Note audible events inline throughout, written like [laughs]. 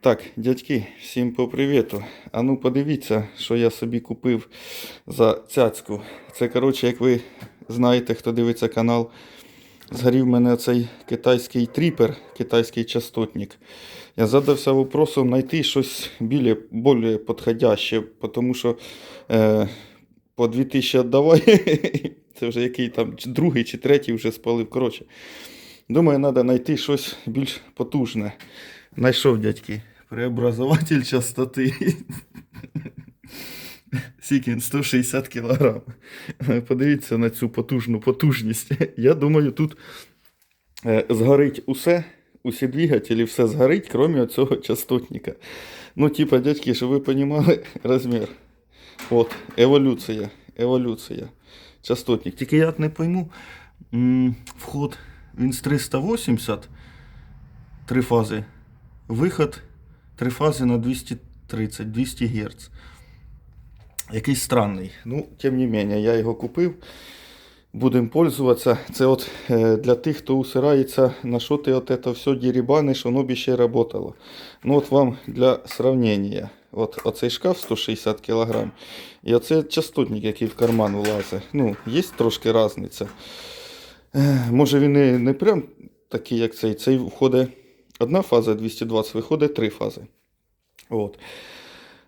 Так, дядьки, всім по привіту. А ну подивіться, що я собі купив за цяцьку. Це, коротше, як ви знаєте, хто дивиться канал, згорів мене цей китайський тріпер, китайський частотник. Я задався вопросом знайти щось більш, підходяще, тому що е, по 2000 віддавай, [laughs] це вже який там другий чи третій вже спалив. Коротше, думаю, треба знайти щось більш потужне. Найшов, дядьки, преобразователь частоти. Скільки 160 кг. Подивіться на цю потужну потужність. Я думаю, тут е, згорить усе, усі двигателі, все згорить, крім цього частотника. Ну, типа, дядьки, щоб ви розуміли розмір. От, еволюція. Еволюція. Частотник. Тільки я не пойму. Вход він з 380, три фази. Виход три фази на 230, 200 Гц. Якийсь странний. Ну, тим не менее, я його купив. Будемо пользуватися. Це от е, для тих, хто усирається, на що ти от це все дерибаниш, воно б ще працювало. Ну от вам для сравнення. От оцей шкаф 160 кг. І оце частотник, який в карман влазить. Ну, є трошки різниця. Е, Може він не, не прям такий, як цей. Цей входить одна фаза 220, виходить три фази. От.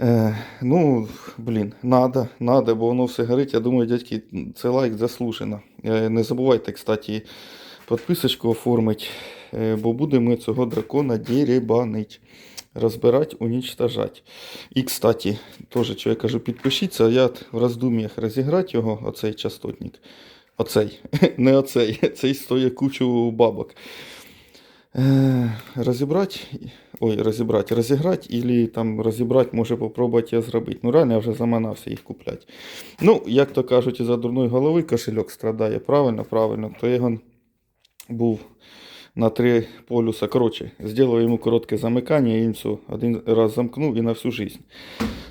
Е, ну, блін, надо, надо, бо воно все горить. Я думаю, дядьки, це лайк заслужено. Е, не забувайте, кстати, підписочку оформити, е, бо будемо цього дракона деребанить. Розбирати, уничтожати. І, кстати, теж, що я кажу, підпишіться, я в роздум'ях розіграти його, оцей частотник. Оцей, [laughs] не оцей, цей стоїть кучу бабок. Е, розібрати, ой, розібрати, розіграти, і там розібрати, може попробувати я зробити. Ну, реально я вже заманався їх купляти. Ну, як то кажуть, із-за дурної голови кошельок страдає. Правильно, правильно. То я був на три полюса. Коротше, зробив йому коротке замикання, і він все, один раз замкнув і на всю жизнь.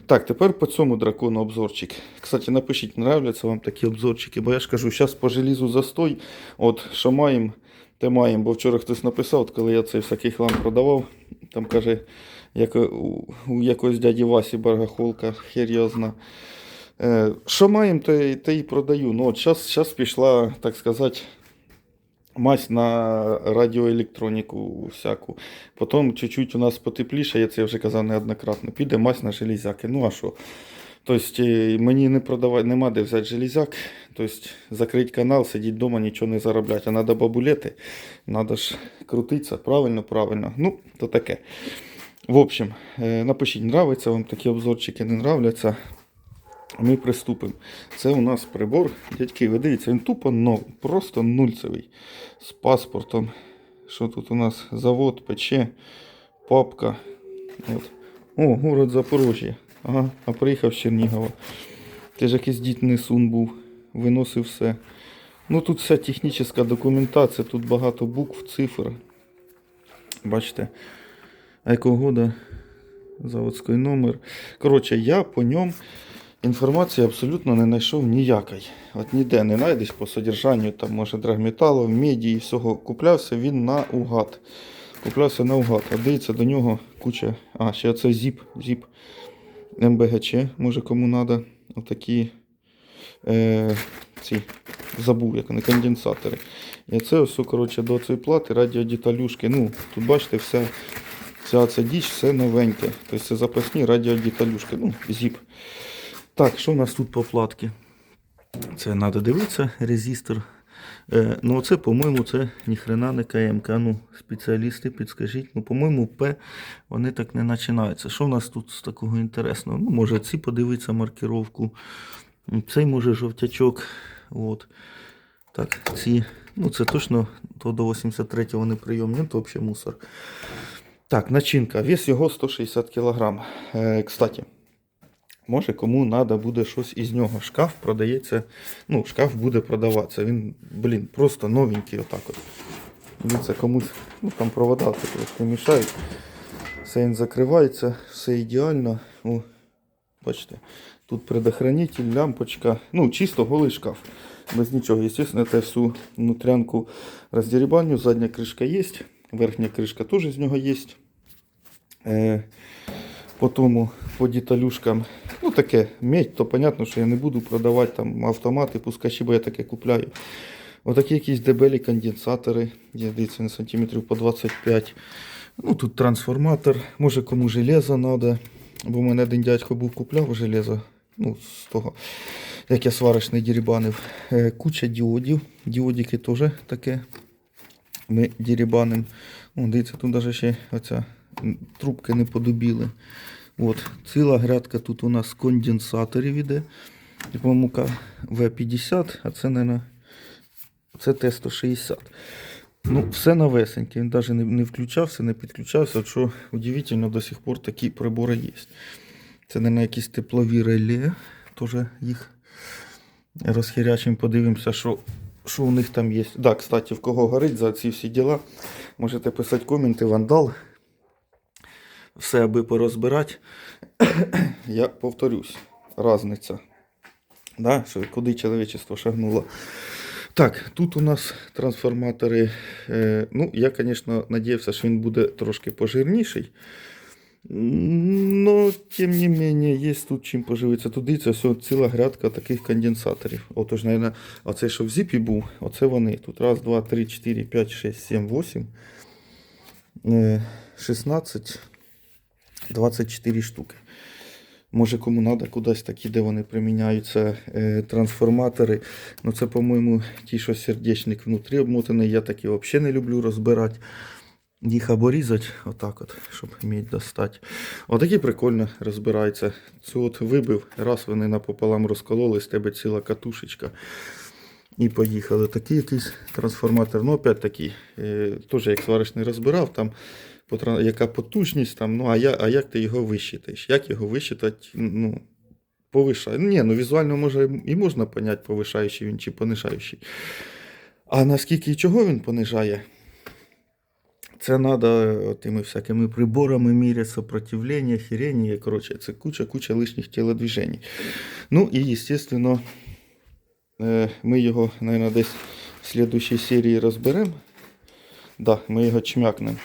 Так, тепер по цьому дракону обзорчик. Кстати, напишіть, нравляться вам такі обзорчики, бо я ж кажу, зараз по желізу застой. От, що маємо, те маємо. Бо вчора хтось написав, коли я цей всякий хлам продавав, там каже, як у, якогось дяді Васі Баргахолка, хер його зна. Е, що маємо, те, те і продаю. Ну, от зараз пішла, так сказати, мазь на радіоелектроніку всяку. Потім чуть-чуть у нас потепліше, я це вже казав неоднократно, піде мазь на железяки. Ну а що? Тобто е, мені не продавати, нема де взяти железяк. Тобто закрити канал, сидіти вдома, нічого не заробляти. А треба бабулети, треба ж крутитися. Правильно, правильно. Ну, то таке. В общем, е, напишіть, нравиться вам такі обзорчики, не нравляться. Ми приступимо. Це у нас прибор. Дядьки, ви дивіться, він тупо новий, просто нульцевий. З паспортом. Що тут у нас? Завод, пече, папка. От. О, город Запорожжя. Ага, а приїхав з Чернігова. Теж якийсь дітний сун був. Виносив все. Ну тут вся технічна документація, тут багато букв, цифр. Бачите, екогода, заводський номер. Коротше, я по ньому інформації абсолютно не знайшов ніякої. От ніде не знайдеш по содержанню, там, може, драгметалу, меді і всього. Куплявся він на угад. Куплявся на угад. А дивіться, до нього куча. А, ще це зіп, зіп МБГЧ, може кому треба. Отакі е, ці, забув, як вони, конденсатори. І це ось, коротше, до цієї плати радіодеталюшки. Ну, тут бачите, вся ця діч, все новеньке. Тобто це запасні радіодеталюшки. Ну, зіп. Так, що у нас тут по платці? Це треба дивитися, резистор. Е, ну, це, по-моєму, це ніхрена не КМК. Ну, спеціалісти, підскажіть. Ну, по-моєму, П вони так не починаються. Що у нас тут з такого інтересного? Ну, може, ці подивитися маркировку. Цей може жовтячок. От. Так, ці. Ну, це точно то до 83-го не прийомні, то взагалі мусор. Так, начинка. Вес його 160 кг. Е, кстати. Може, кому треба буде щось із нього. Шкаф продається. Ну, шкаф буде продаватися. Він, блін, просто новенький отак от. Дивіться, комусь, ну там провода це мішають. Все він закривається, все ідеально. О, бачите, тут предохранитель, лямпочка. Ну, чисто голий шкаф. Без нічого. Звісно, це всю внутрянку роздерібаню. Задня кришка є. Верхня кришка теж з нього є. Е, по тому, по деталюшкам, ну таке, медь, то понятно, що я не буду продавати там автомати, пускачі, бо я таке купляю. Отакі якісь дебелі конденсатори, є дивіться на сантиметрів по 25. Ну тут трансформатор, може кому железо треба. Бо в мене один дядько був купляв железо. Ну, з того, як я сварочний дірібанив. Е, куча діодів. Діодики теж таке. Ми дірібаним. О, дивіться, тут навіть ще оця трубки не подубіли. От, ціла грядка тут у нас конденсаторів іде. По-моєму, В50, а це, мабуть, це Т-160. Ну, все новесеньке. Він навіть не, не включався, не підключався. Що удивительно, до сих пор такі прибори є. Це, мабуть, якісь теплові реле. Теж їх розхірячим, подивимося, що, що у них там є. Да, кстати, в кого горить за ці всі діла, можете писати коменти, вандал. Все, аби порозбирати. [coughs] Я повторюсь, разниця. Да, що куди чоловічество шагнуло. Так, тут у нас трансформатори. Е, ну, я, звісно, надіявся, що він буде трошки пожирніший. Но, тим не менее, є тут чим поживитися. Тут дивіться, все, ціла грядка таких конденсаторів. Отож, мабуть, оцей, що в зіпі був, оце вони. Тут раз, два, три, чотири, п'ять, шесть, сім, вісім. Е, 16, 24 штуки. Може, кому треба кудись такі, де вони приміняються е, трансформатори. Ну, це, по-моєму, ті, що сердечник внутрі обмотаний. Я такі взагалі не люблю розбирати. Їх або різати, отак от, щоб мідь достати. Отакі прикольно розбираються. Цю от вибив, раз вони напополам розкололи, з тебе ціла катушечка. І поїхали. Такий якийсь трансформатор. Ну, опять таки, е, теж як сварочний розбирав, там яка потужність, там, ну, а, я, а як ти його вищитаєш? Як його вищитати? Ну, повишає. Ну, ні, ну візуально може і можна поняти, повишаючий він чи понижаючий. А наскільки і чого він понижає? Це треба тими всякими приборами міряти сопротивлення, хірення. Коротше, це куча-куча лишніх тілодвіжень. Ну і, звісно, е, ми його, мабуть, десь в слідущій серії розберемо. Да, ми його чмякнемо.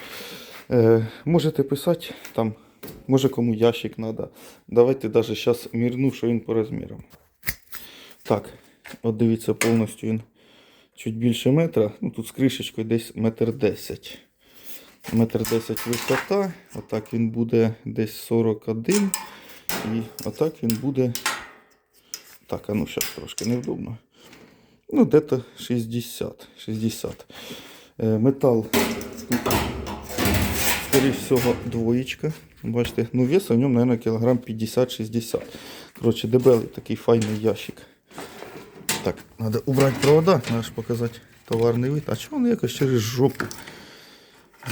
Е, можете писати там, може кому ящик треба. Давайте навіть зараз мірну, що він по розмірам. Так, от дивіться, повністю він чуть більше метра. Ну тут з кришечкою десь метр десять. Метр десять висота. Отак він буде десь 41. І отак він буде. Так, а ну зараз трошки невдобно. Ну, де-то 60. 60. Е, метал тут, скоріш всього, двоєчка. Бачите, ну вес в ньому, мабуть, кілограм 50-60. Коротше, дебелий такий файний ящик. Так, треба убрати провода, треба ж показати товарний вид. А чого вони якось через жопу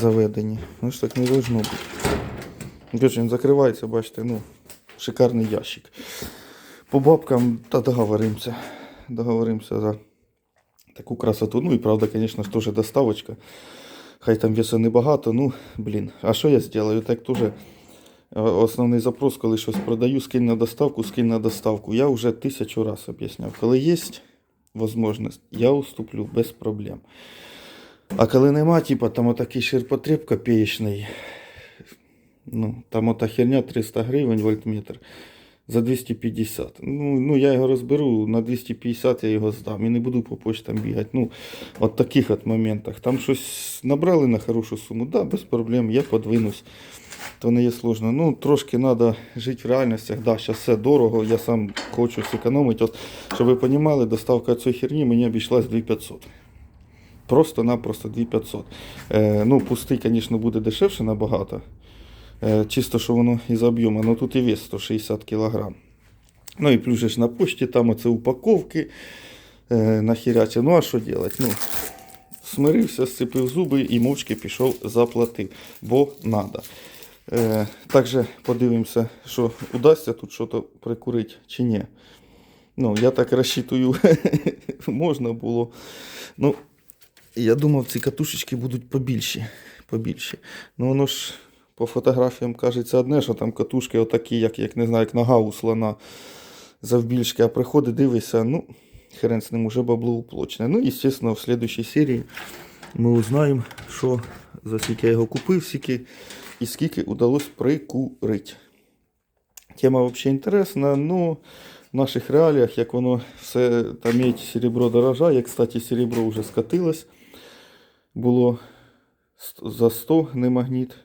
заведені? Ну ж так не должно бути. Коротше, він закривається, бачите, ну, шикарний ящик. По бабкам та договоримося. Договоримося за таку красоту. Ну і правда, звісно, теж доставочка. Хай там весу небагато, ну, блін. А що я зроблю? Так теж е, основний запрос, коли щось продаю, скинь на доставку, скинь на доставку. Я вже тисячу раз об'ясняв. Коли є можливість, я уступлю без проблем. А коли нема, типа там отакий ширпотреб копеечний, ну, там ота херня 300 гривень вольтметр за 250. Ну, ну я його розберу, на 250 я його здам і не буду по почтам бігати. Ну, от таких от моментах. Там щось набрали на хорошу суму, да, без проблем, я подвинусь. То не є сложно. Ну, трошки треба жити в реальностях. Да, зараз все дорого, я сам хочу зекономити. От, щоб ви розуміли, доставка цієї херні мені обійшлась 2500. Просто-напросто 2500. Е, ну, пустий, звісно, буде дешевше набагато. Е, чисто, що воно із об'єму, ну тут і вес 160 кг. Ну і плюс ж на почті, там оце упаковки е, нахірячі. Ну а що робити? Ну, смирився, сцепив зуби і мовчки пішов, заплатив, бо треба. Також подивимося, що удасться тут щось прикурити чи ні. Ну, я так розчитую, [laughs] можна було. Ну, я думав, ці катушечки будуть побільші. побільші. Ну, воно ж по фотографіям кажеться одне, що там катушки отакі, як, як не знаю, як нога у слона завбільшки, а приходить, дивишся, ну, хрен з ним уже бабло уплочене. Ну, естественно, в следующей серії ми узнаємо, що за скільки я його купив, скільки і скільки удалось прикурити. Тема взагалі інтересна, ну в наших реаліях, як воно все там медь, серебро дорожає. Кстати, серебро вже скатилось. Було за 100 не магніт.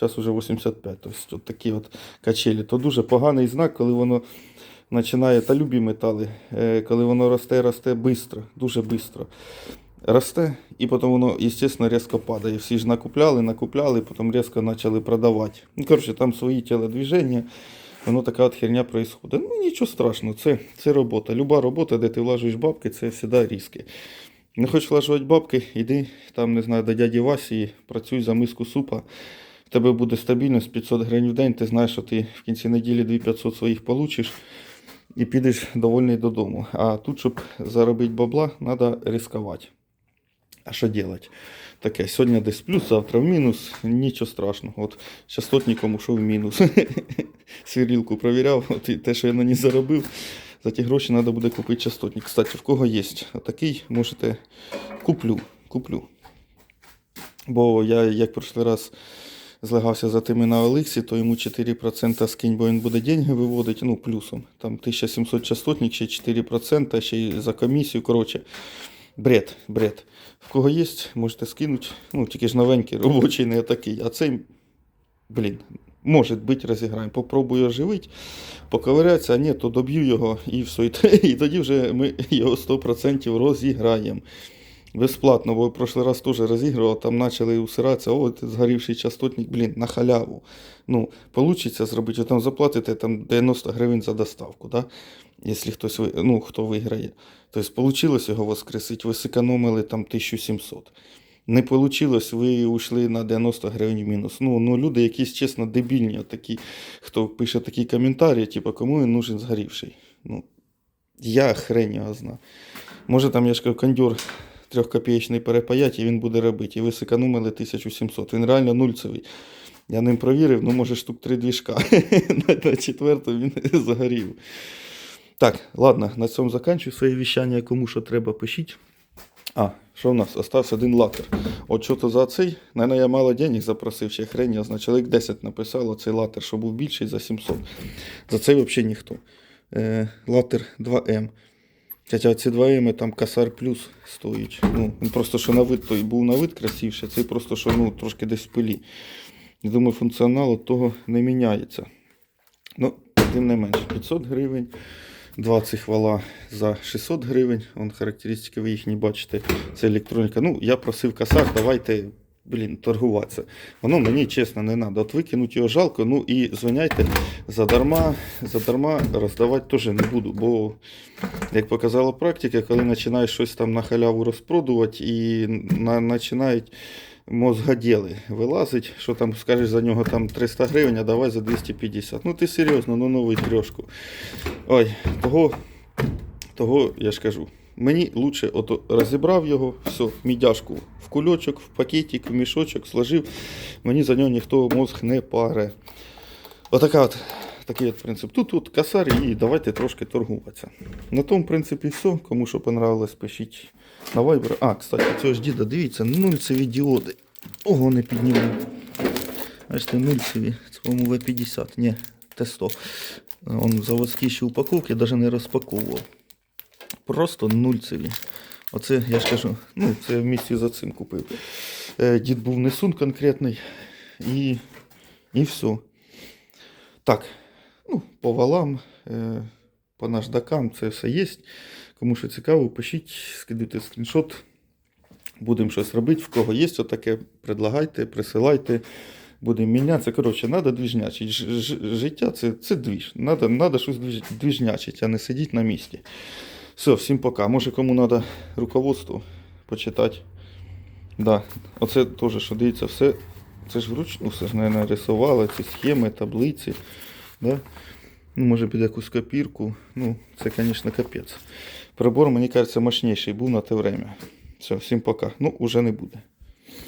Зараз вже 85. Тобто от такі от качелі. То дуже поганий знак, коли воно починає, та любі метали, е, коли воно росте, росте швидко, дуже швидко. Росте, і потім воно, звісно, різко падає. Всі ж накупляли, накупляли, потім різко почали продавати. Ну, коротше, там свої телодвіження, воно така от херня происходит. Ну, нічого страшного, це, це робота. Люба робота, де ти влажуєш бабки, це завжди різки. Не хочеш влажувати бабки, йди там, не знаю, до дяді Васі, і працюй за миску супа. В тебе буде стабільність 500 гривень в день, ти знаєш, що ти в кінці неділі 2500 своїх получиш і підеш довольний додому. А тут, щоб заробити бабла, треба ризикувати. А що робити? Таке, сьогодні десь плюс, завтра в мінус, нічого страшного. От частотником ушов в мінус. [laughs] Свірілку провіряв, от і те, що я на ній заробив, за ті гроші треба буде купити частотник. Кстати, в кого є такий, можете куплю. куплю. Бо я, як прошлий раз злегався за тими на Олексі, то йому 4% скинь, бо він буде деньги виводити, ну, плюсом. Там 1700 частотник, ще 4%, ще й за комісію. Коротше, бред, бред. В кого є, можете скинути. Ну, тільки ж новенький, робочий, не такий. А цей, блін, може бути, розіграємо. Попробую оживити, поковирятися, а ні, то доб'ю його і все. І тоді вже ми його 100% розіграємо. Безплатно, бо в прошлий раз теж розігрував, там почали усиратися, о, згорівший частотник, блін, на халяву. Ну, вийде зробити, там заплатите там 90 гривень за доставку, да? якщо хтось ну, хто виграє. Тобто вийшло його воскресити, ви зекономили там 1700. Не вийшло, ви ушли на 90 гривень мінус. Ну, ну люди якісь, чесно, дебільні, такі, хто пише такі коментарі, типу, кому він нужен згорівший. Ну, я хрень його знаю. Може там, я ж кондьор трьохкопієчний перепаять, і він буде робити. І ви зекономили 1700. Він реально нульцевий. Я ним провірив, ну може штук три двіжка. [laughs] на, четверту він [laughs] загорів. Так, ладно, на цьому закінчую своє віщання. Кому що треба, пишіть. А, що в нас? Остався один латер. От що то за цей? Наверно, я мало денег запросив, ще хрень, я знаю. Чоловік 10 написало цей латер, що був більший за 700. За цей взагалі ніхто. Е, латер 2М. Хоча ці 2М там касар плюс стоїть. Ну, він просто що на вид той був на вид красивше, цей просто що ну, трошки десь в пилі. Я думаю, функціонал от того не міняється. Ну, тим не менше, 500 гривень. 20 вала за 600 гривень. Вон характеристики ви їхні бачите. Це електроніка. Ну, я просив касар, давайте, блін, торгуватися. Воно мені чесно не треба. От викинуть його жалко, ну і звоняйте задарма, задарма роздавати теж не буду. Бо, як показала практика, коли починаєш щось там на халяву розпродувати і на, починають мозгоділи вилазить, що там скажеш за нього там 300 гривень, а давай за 250. Ну ти серйозно, ну новий трьошку. Ой, того, того я ж кажу. Мені лучше ото розібрав його, все, мідяшку в кульочок, в пакетик, в мішочок сложив. Мені за нього ніхто мозг не паре. Отака от, такий от принцип. Тут тут косарь і давайте трошки торгуватися. На тому, в принципі, все. Кому що понравилось, пишіть на Viber. А, кстати, цього ж діда, дивіться, нульцеві діоди. Ого, не підніму. Бачите, нульцеві. Це, по-моєму, В50. Ні, Т100. Он заводські ще упаковки, навіть не розпаковував. Просто нульцеві. Оце, я ж кажу, ну, це в місті за цим купив. Е, дід був несун конкретний. І, і все. Так, ну, по валам, е, по наждакам це все є. Кому що цікаво, пишіть, скидайте скріншот. Будемо щось робити. В кого є таке, предлагайте, присилайте. Будемо мінятися. Коротше, треба двіжнячити. Життя це, це двіж. Надо щось двіж- двіжнячити, а не сидіти на місці. Все, всім пока. Може кому треба руководство почитати. Да. Оце теж, що дивіться, все. Це ж вручну все ж мабуть, рисували, ці схеми, таблиці. Да? Ну, може під якусь копірку. Ну, це, звісно, капець. Прибор, мені кажеться, мощніший був на те время. Все, всім пока. Ну, уже не буде.